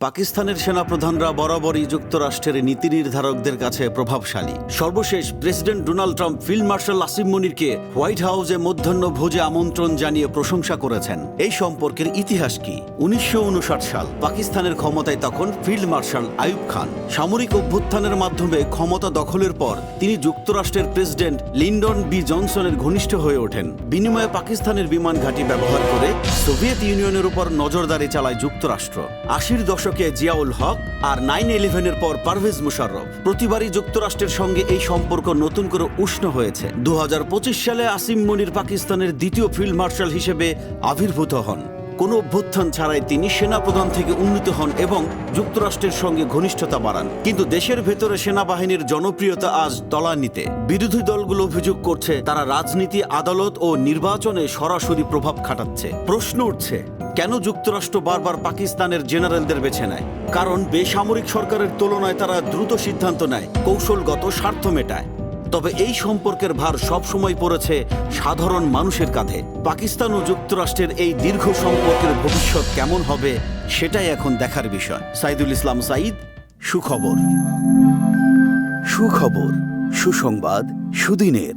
পাকিস্তানের সেনাপ্রধানরা বরাবরই যুক্তরাষ্ট্রের নীতি নির্ধারকদের কাছে প্রভাবশালী। সর্বশেষ president Donald Trump field marshal Asim মনিরকে white হাউসে মধ্যাহ্ন ভোজে আমন্ত্রণ জানিয়ে প্রশংসা করেছেন। এই সম্পর্কের ইতিহাস কি? উনিশশো সাল, পাকিস্তানের ক্ষমতায় তখন ফিল্ড মার্শাল আইয়ুব খান। সামরিক অভ্যুত্থানের মাধ্যমে ক্ষমতা দখলের পর তিনি যুক্তরাষ্ট্রের প্রেসিডেন্ট লিন্ডন বি জনসনের ঘনিষ্ঠ হয়ে ওঠেন। বিনিময়ে পাকিস্তানের বিমান ঘাঁটি ব্যবহার করে সোভিয়েত ইউনিয়নের উপর নজরদারি চালায় যুক্তরাষ্ট্র। আশির দশকে জিয়াউল হক আর নাইন ইলেভেনের পর পারভেজ মুশারফ প্রতিবারই যুক্তরাষ্ট্রের সঙ্গে এই সম্পর্ক নতুন করে উষ্ণ হয়েছে। দু হাজার পঁচিশ সালে আসিম মনির পাকিস্তানের দ্বিতীয় ফিল্ড মার্শাল হিসেবে আবির্ভূত হন। কোনো অভ্যুত্থান ছাড়াই তিনি সেনাপ্রধান থেকে উন্নীত হন এবং যুক্তরাষ্ট্রের সঙ্গে ঘনিষ্ঠতা বাড়ান। কিন্তু দেশের ভেতরে সেনাবাহিনীর জনপ্রিয়তা আজ তলানিতে। বিরোধী দলগুলো অভিযোগ করছে, তারা রাজনীতি, আদালত ও নির্বাচনে সরাসরি প্রভাব খাটাচ্ছে। প্রশ্ন উঠছে, কেন যুক্তরাষ্ট্র বারবার পাকিস্তানের জেনারেলদের বেছে নেয়? কারণ বেসামরিক সরকারের তুলনায় তারা দ্রুত সিদ্ধান্ত নেয়, কৌশলগত স্বার্থ মেটায়। তবে এই সম্পর্কের ভার সবসময় পড়েছে সাধারণ মানুষের কাঁধে। পাকিস্তান ও যুক্তরাষ্ট্রের এই দীর্ঘ সম্পর্কের ভবিষ্যৎ কেমন হবে, সেটাই এখন দেখার বিষয়। সাইদুল ইসলাম সাইদ সুখবর। সুখবর, সুসংবাদ, সুদিনের।